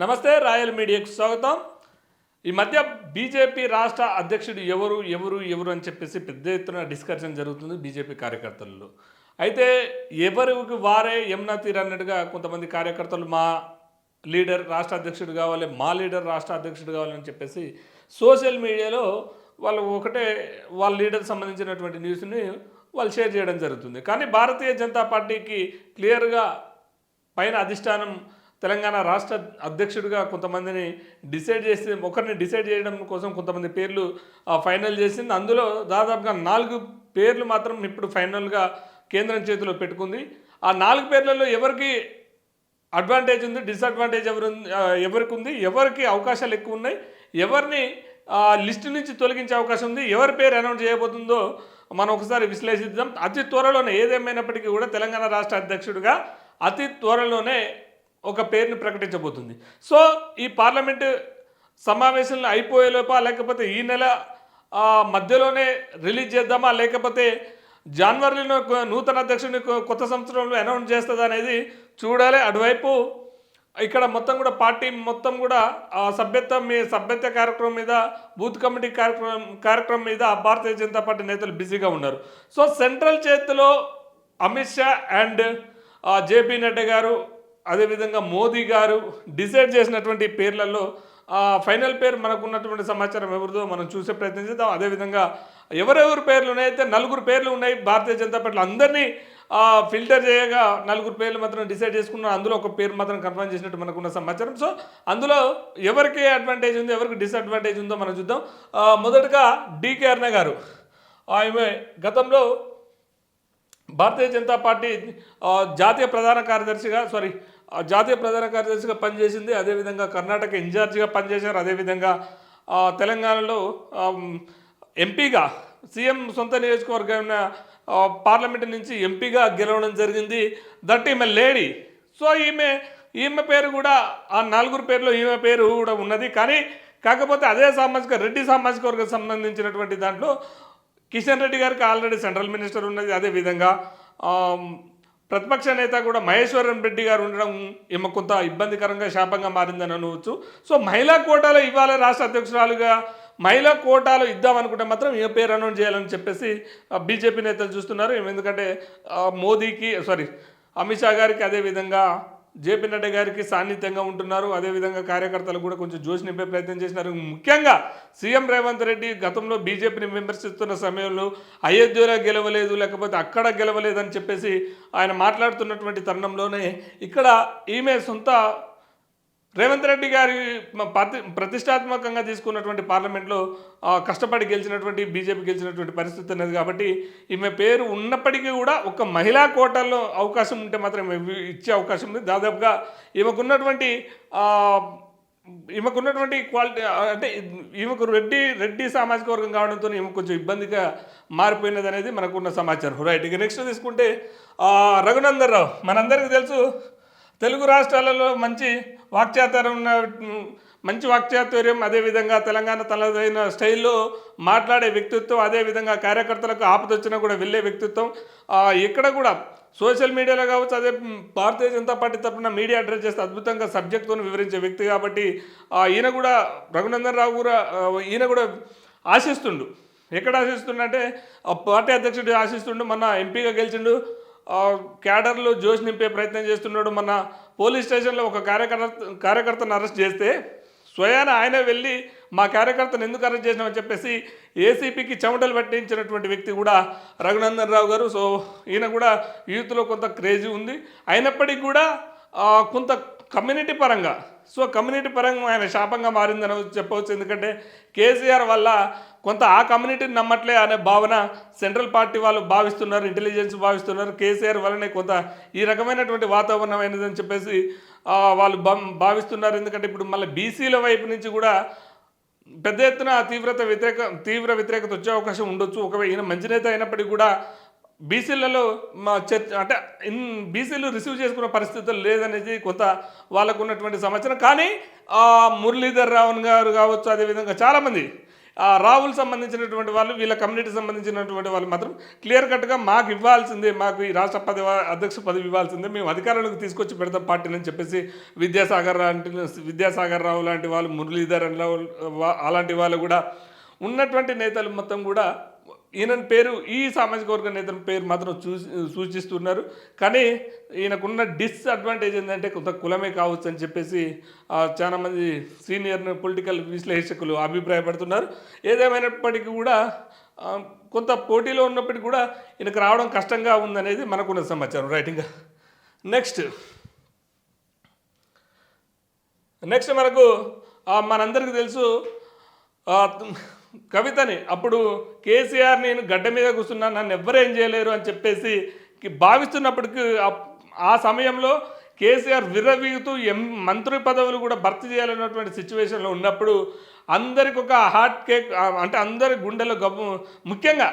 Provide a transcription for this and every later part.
నమస్తే రాయల్ మీడియాకు స్వాగతం. ఈ మధ్య బీజేపీ రాష్ట్ర అధ్యక్షుడు ఎవరు ఎవరు ఎవరు అని చెప్పేసి పెద్ద ఎత్తున డిస్కషన్ జరుగుతుంది బీజేపీ కార్యకర్తల్లో. అయితే ఎవరికి వారే యమునా తీర్ అన్నట్టుగా కొంతమంది కార్యకర్తలు మా లీడర్ రాష్ట్ర అధ్యక్షుడు కావాలి మా లీడర్ రాష్ట్ర అధ్యక్షుడు కావాలని చెప్పేసి సోషల్ మీడియాలో వాళ్ళు ఒకటే వాళ్ళ లీడర్ సంబంధించినటువంటి న్యూస్ని వాళ్ళు షేర్ చేయడం జరుగుతుంది. కానీ భారతీయ జనతా పార్టీకి క్లియర్గా పైన అధిష్టానం తెలంగాణ రాష్ట్ర అధ్యక్షుడిగా కొంతమందిని డిసైడ్ చేసి ఒకరిని డిసైడ్ చేయడం కోసం కొంతమంది పేర్లు ఫైనల్ చేసింది. అందులో దాదాపుగా నాలుగు పేర్లు మాత్రం ఇప్పుడు ఫైనల్గా కేంద్రం చేతిలో పెట్టుకుంది. ఆ నాలుగు పేర్లలో ఎవరికి అడ్వాంటేజ్ ఉంది డిసడ్వాంటేజ్ ఎవరు ఎవరికి ఉంది ఎవరికి అవకాశాలు ఎక్కువ ఉన్నాయి ఎవరిని లిస్టు నుంచి తొలగించే అవకాశం ఉంది ఎవరి పేరు అనౌన్స్ చేయబోతుందో మనం ఒకసారి విశ్లేషిద్దాం. అతి త్వరలోనే ఏదేమైనప్పటికీ కూడా తెలంగాణ రాష్ట్ర అధ్యక్షుడిగా అతి త్వరలోనే ఒక పేరుని ప్రకటించబోతుంది. సో ఈ పార్లమెంటు సమావేశంలో అయిపోయేలోపా లేకపోతే ఈ నెల మధ్యలోనే రిలీజ్ చేద్దామా లేకపోతే జనవరిలో నూతన అధ్యక్షుడిని కొత్త సంవత్సరంలో అనౌన్స్ చేస్తుంది అనేది చూడాలి. అటువైపు ఇక్కడ మొత్తం కూడా పార్టీ మొత్తం కూడా సభ్యత్వం మీ సభ్యత్వ కార్యక్రమం మీద బూత్ కమిటీ కార్యక్రమం కార్యక్రమం మీద భారతీయ జనతా పార్టీ నేతలు బిజీగా ఉన్నారు. సో సెంట్రల్ చేతిలో అమిత్ షా అండ్ జేపీ నడ్డా గారు అదేవిధంగా మోదీ గారు డిసైడ్ చేసినటువంటి పేర్లలో ఫైనల్ పేరు మనకు ఉన్నటువంటి సమాచారం ఎవరిదో మనం చూసే ప్రయత్నం చేద్దాం. అదేవిధంగా ఎవరెవరి పేర్లు ఉన్నాయైతే నలుగురు పేర్లు ఉన్నాయి భారతీయ జనతా పార్టీ అందరినీ ఫిల్టర్ చేయగా నలుగురు పేర్లు మాత్రం డిసైడ్ చేసుకున్నారు అందులో ఒక పేరు మాత్రం కన్ఫర్మ్ చేసినట్టు మనకున్న సమాచారం. సో అందులో ఎవరికి అడ్వాంటేజ్ ఉందో ఎవరికి డిసడ్వాంటేజ్ ఉందో మనం చూద్దాం. మొదటగా డికే అర్ణ గారు. ఆమె గతంలో భారతీయ జనతా పార్టీ జాతీయ ప్రధాన కార్యదర్శిగా సారీ జాతీయ ప్రధాన కార్యదర్శిగా పనిచేసింది. అదేవిధంగా కర్ణాటక ఇన్ఛార్జిగా పనిచేశారు. అదేవిధంగా తెలంగాణలో ఎంపీగా సీఎం సొంత నియోజకవర్గమైన పార్లమెంటు పార్లమెంట్ నుంచి ఎంపీగా గెలవడం జరిగింది. దట్ ఈమె లేడీ. సో ఈమె ఈమె పేరు కూడా ఆ నలుగురు పేరులో ఈమె పేరు కూడా ఉన్నది. కానీ కాకపోతే అదే సామాజిక రెడ్డి సామాజిక వర్గం సంబంధించినటువంటి దాంట్లో కిషన్ రెడ్డి గారికి ఆల్రెడీ సెంట్రల్ మినిస్టర్ ఉన్నది. అదేవిధంగా ప్రతిపక్ష నేత కూడా మహేశ్వరం రెడ్డి గారు ఉండడం ఈమె కొంత ఇబ్బందికరంగా శాపంగా మారిందని అనవచ్చు. సో మహిళా కోటాలో ఇవ్వాలి రాష్ట్ర అధ్యక్షురాలుగా మహిళా కోటాలో ఇద్దామనుకుంటే మాత్రం ఏ పేరు అనౌన్స్ చేయాలని చెప్పేసి బీజేపీ నేతలు చూస్తున్నారు. ఎందుకంటే మోదీకి సారీ అమిత్ షా గారికి అదేవిధంగా జేపీ నడ్డా గారికి సాన్నిధ్యంగా ఉంటున్నారు. అదేవిధంగా కార్యకర్తలు కూడా కొంచెం జోష్ నింపే ప్రయత్నం చేసినారు. ముఖ్యంగా సీఎం రేవంత్ రెడ్డి గతంలో బీజేపీని విమర్శిస్తున్న సమయంలో అయోధ్యలో గెలవలేదు లేకపోతే అక్కడ గెలవలేదని చెప్పేసి ఆయన మాట్లాడుతున్నటువంటి తరుణంలోనే ఇక్కడ ఈమె సొంత రేవంత్ రెడ్డి గారి ప్రతి ప్రతిష్టాత్మకంగా తీసుకున్నటువంటి పార్లమెంట్లో కష్టపడి గెలిచినటువంటి బీజేపీ గెలిచినటువంటి పరిస్థితి ఉన్నది కాబట్టి ఈమె పేరు ఉన్నప్పటికీ కూడా ఒక మహిళా కోటాల్లో అవకాశం ఉంటే మాత్రం ఇచ్చే అవకాశం ఉంది. దాదాపుగా ఈమెకున్నటువంటి ఈమెకున్నటువంటి క్వాలిటీ అంటే ఈమెకు రెడ్డి రెడ్డి సామాజిక వర్గం కావడంతో ఈమె కొంచెం ఇబ్బందిగా మారిపోయినది అనేది మనకున్న సమాచారం. రైట్ ఇక నెక్స్ట్ తీసుకుంటే రఘునందన్ రావు. మనందరికీ తెలుసు తెలుగు రాష్ట్రాలలో మంచి వాక్చాతుర్యం ఉన్న మంచి వాక్చాతుర్యం అదేవిధంగా తెలంగాణ తనదైన స్టైల్లో మాట్లాడే వ్యక్తిత్వం అదేవిధంగా కార్యకర్తలకు ఆపదొచ్చినా కూడా వెళ్ళే వ్యక్తిత్వం. ఇక్కడ కూడా సోషల్ మీడియాలో కావచ్చు అదే భారతీయ జనతా పార్టీ తరఫున మీడియా అడ్రస్ చేస్తే అద్భుతంగా సబ్జెక్ట్తో వివరించే వ్యక్తి కాబట్టి ఈయన కూడా రఘునందన్ రావు కూడా ఈయన కూడా ఆశిస్తుండు. ఎక్కడ ఆశిస్తుండంటే ఆ పార్టీ అధ్యక్షుడు ఆశిస్తుండు మన ఎంపీగా గెలిచిండు. క్యాడర్లో జోష్ నింపే ప్రయత్నం చేస్తున్నాడు. మన పోలీస్ స్టేషన్లో ఒక కార్యకర్త కార్యకర్తను అరెస్ట్ చేస్తే స్వయాన ఆయన వెళ్ళి మా కార్యకర్తను ఎందుకు అరెస్ట్ చేసినామని చెప్పేసి ఏసీపీకి చెమటలు పట్టించినటువంటి వ్యక్తి కూడా రఘునందన్ రావు గారు. సో ఈయన కూడా యూత్లో కొంత క్రేజీ ఉంది. అయినప్పటికీ కూడా కొంత కమ్యూనిటీ పరంగా. సో కమ్యూనిటీ పరంగా ఆయన శాపంగా మారిందని చెప్పవచ్చు ఎందుకంటే కేసీఆర్ వల్ల కొంత ఆ కమ్యూనిటీని నమ్మట్లే అనే భావన సెంట్రల్ పార్టీ వాళ్ళు భావిస్తున్నారు ఇంటెలిజెన్స్ భావిస్తున్నారు. కేసీఆర్ వల్లనే కొంత ఈ రకమైనటువంటి వాతావరణం అయినదని చెప్పేసి వాళ్ళు భం- భావిస్తున్నారు. ఎందుకంటే ఇప్పుడు మళ్ళీ బీసీల వైపు నుంచి కూడా పెద్ద ఎత్తున తీవ్రత వ్యతిరేక తీవ్ర వ్యతిరేకత వచ్చే అవకాశం ఉండొచ్చు. ఒకవేళ ఈయన మంచి నేత అయినప్పటికీ కూడా బీసీలలో మా చర్చ అంటే ఇన్ బీసీలు రిసీవ్ చేసుకున్న పరిస్థితులు లేదనేది కొంత వాళ్ళకు ఉన్నటువంటి సమాచారం. కానీ మురళీధర్ రావణ్ గారు కావచ్చు అదేవిధంగా చాలామంది ఆ రాహుల్ సంబంధించినటువంటి వాళ్ళు వీళ్ళ కమ్యూనిటీ సంబంధించినటువంటి వాళ్ళు మాత్రం క్లియర్ కట్గా మాకు ఇవ్వాల్సిందే మాకు ఈ రాష్ట్ర పదవి అధ్యక్ష పదవి ఇవ్వాల్సిందే మేము అధికారంలోకి తీసుకొచ్చి పెడతాం పార్టీని అని చెప్పేసి విద్యాసాగర్ లాంటి విద్యాసాగర్ రావు లాంటి వాళ్ళు మురళీధర్ రావు అలాంటి వాళ్ళు కూడా ఉన్నటువంటి నేతలు మొత్తం కూడా ఈయన పేరు ఈ సామాజిక వర్గ నేతల పేరు మాత్రం చూ సూచిస్తున్నారు. కానీ ఈయనకున్న డిస్అడ్వాంటేజ్ ఏంటంటే కొంత కులమే కావచ్చు అని చెప్పేసి చాలామంది సీనియర్ పొలిటికల్ విశ్లేషకులు అభిప్రాయపడుతున్నారు. ఏదేమైనప్పటికీ కూడా కొంత పోటీలో ఉన్నప్పటికీ కూడా ఈయనకు రావడం కష్టంగా ఉందనేది మనకున్న సమాచారం. రైటింగ్ నెక్స్ట్ నెక్స్ట్ మనకు మనందరికీ తెలుసు కవితని అప్పుడు కేసీఆర్ నేను గడ్డ మీద కూర్చున్నా నన్ను ఎవ్వరేం చేయలేరు అని చెప్పేసి భావిస్తున్నప్పటికీ ఆ- సమయంలో కేసీఆర్ విర్రవీగుతూ ఎం మంత్రి పదవులు కూడా భర్తీ చేయాలన్నటువంటి సిచ్యువేషన్లో ఉన్నప్పుడు అందరికి ఒక హార్ట్ కేక్ అంటే అందరి గుండెలో గబ్బు ముఖ్యంగా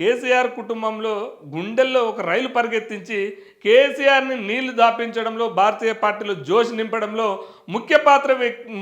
కేసీఆర్ కుటుంబంలో గుండెల్లో ఒక రైలు పరిగెత్తించి కేసీఆర్ని నీళ్ళు దాపించడంలో భారతీయ పార్టీలో జోష్ నింపడంలో ముఖ్య పాత్ర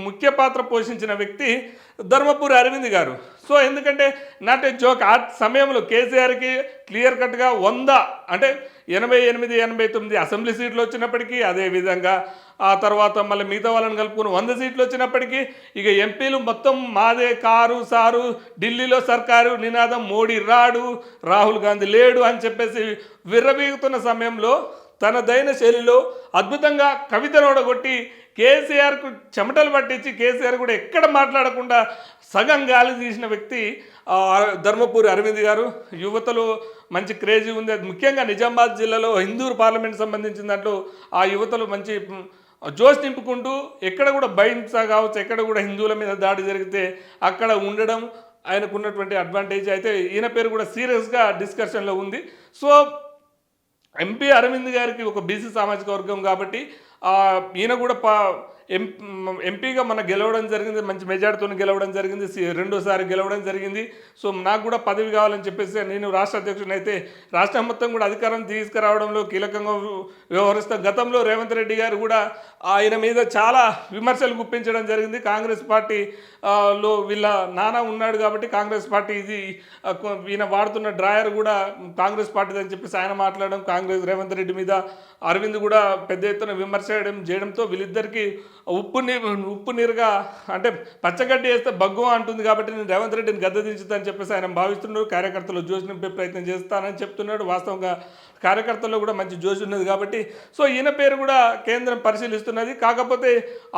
ముఖ్య పాత్ర పోషించిన వ్యక్తి ధర్మపురి అరవింద్ గారు. సో ఎందుకంటే నాట్ ఏ జోక్ ఆ సమయంలో కేసీఆర్కి క్లియర్ కట్గా వంద అంటే ఎనభై ఎనిమిది ఎనభై తొమ్మిది అసెంబ్లీ సీట్లు వచ్చినప్పటికీ అదేవిధంగా ఆ తర్వాత మళ్ళీ మిగతా వాళ్ళని కలుపుకుని వంద సీట్లు వచ్చినప్పటికీ ఇక ఎంపీలు మొత్తం మాదే కారు సారు ఢిల్లీలో సర్కారు నినాదం మోడీ రాడు రాహుల్ గాంధీ లేడు అని చెప్పేసి విర్రవీగుతున్న సమయంలో తన దైన శైలిలో అద్భుతంగా కవితను ఓడగొట్టి కేసీఆర్కు చెమటలు పట్టించి కేసీఆర్ కూడా ఎక్కడ మాట్లాడకుండా సగం గాలి తీసిన వ్యక్తి ధర్మపూరి అరవింద్ గారు. యువతలో మంచి క్రేజీ ఉంది. అది ముఖ్యంగా నిజామాబాద్ జిల్లాలో హిందూరు పార్లమెంట్ సంబంధించిన దాంట్లో ఆ యువతలు మంచి జోష్ నింపుకుంటూ ఎక్కడ కూడా బహింస కావచ్చు ఎక్కడ కూడా హిందువుల మీద దాడి జరిగితే అక్కడ ఉండడం ఆయనకు ఉన్నటువంటి అడ్వాంటేజ్ అయితే ఈయన పేరు కూడా సీరియస్గా డిస్కషన్లో ఉంది. సో ఎంపీ అరవింద్ గారికి ఒక బీసీ సామాజిక వర్గం కాబట్టి ఈయన కూడా పా ఎంపీగా మన గెలవడం జరిగింది మంచి మెజార్టీతో గెలవడం జరిగింది సి- రెండోసారి గెలవడం జరిగింది. సో నాకు కూడా పదవి కావాలని చెప్పేసి నేను రాష్ట్ర అధ్యక్షుని అయితే రాష్ట్రం మొత్తం కూడా అధికారం తీసుకురావడంలో కీలకంగా వ్యవహరిస్తా వ్యవహరిస్తాం. గతంలో రేవంత్ రెడ్డి గారు కూడా ఆయన మీద చాలా విమర్శలు గుప్పించడం జరిగింది. కాంగ్రెస్ పార్టీ లో వీళ్ళ నానా ఉన్నాడు కాబట్టి కాంగ్రెస్ పార్టీ ఇది ఈయన వాడుతున్న డ్రాయర్ కూడా కాంగ్రెస్ పార్టీది అని చెప్పేసి ఆయన మాట్లాడడం కాంగ్రెస్ రేవంత్ రెడ్డి మీద అరవింద్ కూడా పెద్ద ఎత్తున విమర్శ చేయడం చేయడంతో వీళ్ళిద్దరికీ ఉప్పు నీరు ఉప్పు నీరుగా అంటే పచ్చగడ్డి వేస్తే బగ్గు అంటుంది కాబట్టి నేను రేవంత్ రెడ్డిని గద్ద దించుతానని చెప్పేసి ఆయన భావిస్తున్నాడు. కార్యకర్తలు జోష్ నింపే ప్రయత్నం చేస్తానని చెప్తున్నాడు. వాస్తవంగా కార్యకర్తల్లో కూడా మంచి జోష్ ఉన్నది కాబట్టి. సో ఈయన పేరు కూడా కేంద్రం పరిశీలిస్తున్నది. కాకపోతే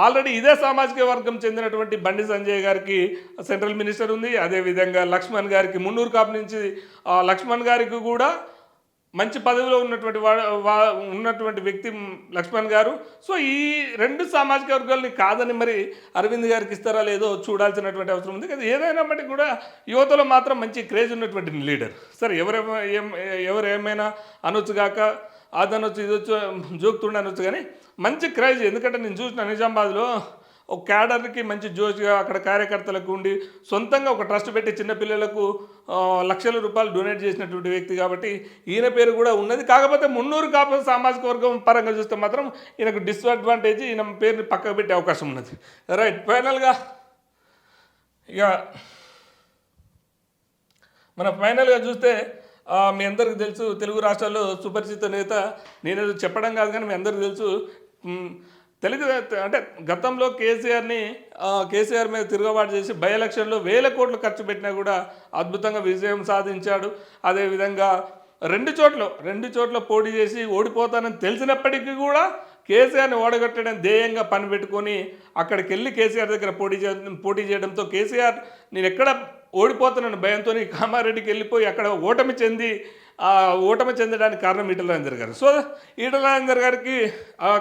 ఆల్రెడీ ఇదే సామాజిక వర్గం చెందినటువంటి బండి సంజయ్ గారికి సెంట్రల్ మినిస్టర్ ఉంది. అదేవిధంగా లక్ష్మణ్ గారికి మున్నూరు కాపు నుంచి లక్ష్మణ్ గారికి కూడా మంచి పదవిలో ఉన్నటువంటి వా ఉన్నటువంటి వ్యక్తి లక్ష్మణ్ గారు. సో ఈ రెండు సామాజిక వర్గాలని కాదని మరి అరవింద్ గారికి ఇస్తారా లేదో చూడాల్సినటువంటి అవసరం ఉంది. కదా ఏదైనప్పటికీ కూడా యువతలో మాత్రం మంచి క్రేజ్ ఉన్నటువంటి లీడర్. సరే ఎవరేమో ఎవరు ఏమైనా అనొచ్చు కాక అది అనొచ్చు ఇది జోక్తుండే అనొచ్చు కానీ మంచి క్రేజ్. ఎందుకంటే నేను చూసిన నిజామాబాద్లో ఒక క్యాడర్కి మంచి జోష్గా అక్కడ కార్యకర్తలకు ఉండి సొంతంగా ఒక ట్రస్ట్ పెట్టి చిన్నపిల్లలకు లక్షల రూపాయలు డొనేట్ చేసినటువంటి వ్యక్తి కాబట్టి ఈయన పేరు కూడా ఉన్నది. కాకపోతే మున్నూరు కాపు సామాజిక వర్గం పరంగా చూస్తే మాత్రం ఈయనకు డిస్అడ్వాంటేజ్ ఈయన పేరుని పక్కకు పెట్టే అవకాశం ఉన్నది. రైట్ ఫైనల్గా ఇక మన ఫైనల్గా చూస్తే మీ అందరికీ తెలుసు తెలుగు రాష్ట్రాల్లో సుపరిచిత నేత నేనేదో చెప్పడం కాదు కానీ మీ అందరికీ తెలుసు తెలుగు అంటే గతంలో కేసీఆర్ని కేసీఆర్ మీద తిరుగుబాటు చేసి బై ఎలక్షన్లో వేల కోట్లు ఖర్చు పెట్టినా కూడా అద్భుతంగా విజయం సాధించాడు. అదేవిధంగా రెండు చోట్ల రెండు చోట్ల పోటీ చేసి ఓడిపోతానని తెలిసినప్పటికీ కూడా కేసీఆర్ని ఓడగొట్టడం ధ్యేయంగా పని పెట్టుకొని అక్కడికి వెళ్ళి కేసీఆర్ దగ్గర పోటీ చే పోటీ చేయడంతో కేసీఆర్ నేను ఎక్కడ ఓడిపోతానని భయంతో కామారెడ్డికి వెళ్ళిపోయి అక్కడ ఓటమి చెంది ఆ ఓటమి చెందడానికి కారణం ఈటల రాజేందర్ గారు. సో ఈటల రాజేందర్ గారికి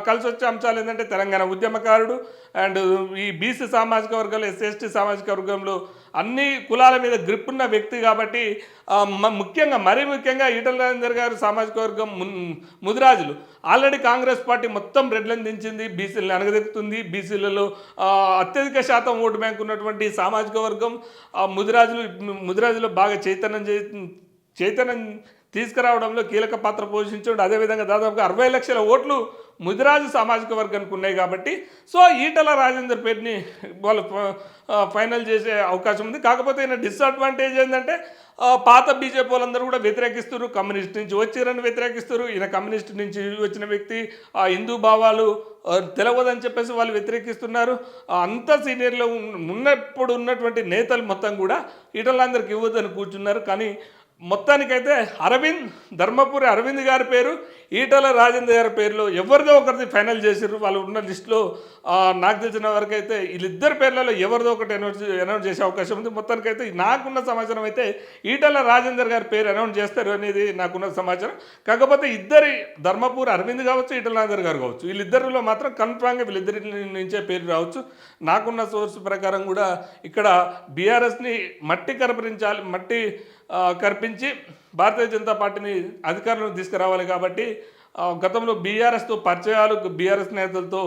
కలిసి వచ్చే అంశాలు ఏంటంటే తెలంగాణ ఉద్యమకారుడు అండ్ ఈ బీసీ సామాజిక వర్గంలో ఎస్సీ ఎస్టీ సామాజిక వర్గంలో అన్ని కులాల మీద గ్రిప్ ఉన్న వ్యక్తి కాబట్టి ముఖ్యంగా మరీ ముఖ్యంగా ఈటల రాజేందర్ గారు సామాజిక వర్గం మున్- ముదిరాజులు. ఆల్రెడీ కాంగ్రెస్ పార్టీ మొత్తం రెడ్లను దించింది బీసీలను అనగదెక్కుతుంది బీసీలలో అత్యధిక శాతం ఓటు బ్యాంక్ ఉన్నటువంటి సామాజిక వర్గం ముదిరాజులు ముదిరాజులు బాగా చైతన్యం చే చైతన్యం తీసుకురావడంలో కీలక పాత్ర పోషించాడు. అదేవిధంగా దాదాపుగా అరవై లక్షల ఓట్లు ముదిరాజు సామాజిక వర్గానికి ఉన్నాయి కాబట్టి సో ఈటల రాజేందర్ పేరుని వాళ్ళు ఫైనల్ చేసే అవకాశం ఉంది. కాకపోతే ఈయన డిసడ్వాంటేజ్ ఏంటంటే పాత బీజేపీ వాళ్ళందరూ కూడా వ్యతిరేకిస్తారు కమ్యూనిస్ట్ నుంచి వచ్చిరని వ్యతిరేకిస్తారు ఈయన కమ్యూనిస్ట్ నుంచి వచ్చిన వ్యక్తి ఆ హిందూ భావాలు తెలవదని చెప్పేసి వాళ్ళు వ్యతిరేకిస్తున్నారు. అంత సీనియర్లో ఉన్నప్పుడు ఉన్నటువంటి నేతలు మొత్తం కూడా ఈటలందరికి ఇవ్వదని కూర్చున్నారు. కానీ మొత్తానికైతే అరవింద్ ధర్మపురి అరవింద్ గారి పేరు ఈటల రాజేంద్ర గారి పేరులో ఎవరిదో ఒకరిది ఫైనల్ చేసారు వాళ్ళు ఉన్న లిస్టులో నాకు తెలిసిన వరకు అయితే వీళ్ళిద్దరి పేర్లలో ఎవరిదో ఒకటి అనౌన్స్ అనౌన్స్ చేసే అవకాశం ఉంది. మొత్తానికైతే నాకున్న సమాచారం అయితే ఈటల రాజేందర్ గారి పేరు అనౌన్స్ చేస్తారు అనేది నాకున్న సమాచారం. కాకపోతే ఇద్దరి ధర్మపూర్ అరవింద్ కావచ్చు ఈటల రాజేందర్ గారు కావచ్చు వీళ్ళిద్దరిలో మాత్రం కన్ఫామ్గా వీళ్ళిద్దరి నుంచే పేరు రావచ్చు. నాకున్న సోర్స్ ప్రకారం కూడా ఇక్కడ బీఆర్ఎస్ని మట్టి కరపరించాలి మట్టి కర్పించి భారతీయ జనతా పార్టీని అధికారంలో తీసుకురావాలి కాబట్టి గతంలో బీఆర్ఎస్తో పరిచయాలు బీఆర్ఎస్ నేతలతో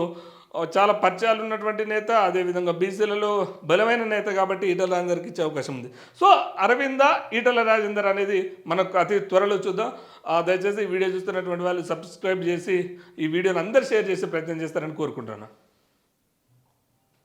చాలా పరిచయాలు ఉన్నటువంటి నేత అదేవిధంగా బీసీలలో బలమైన నేత కాబట్టి ఈటల రాజేందర్కి ఇచ్చే అవకాశం ఉంది. సో అరవింద ఈటల రాజేందర్ అనేది మనకు అతి త్వరలో చూద్దాం. దయచేసి వీడియో చూస్తున్నటువంటి వాళ్ళు సబ్స్క్రైబ్ చేసి ఈ వీడియోని అందరు షేర్ చేసే ప్రయత్నం చేస్తారని కోరుకుంటున్నాను.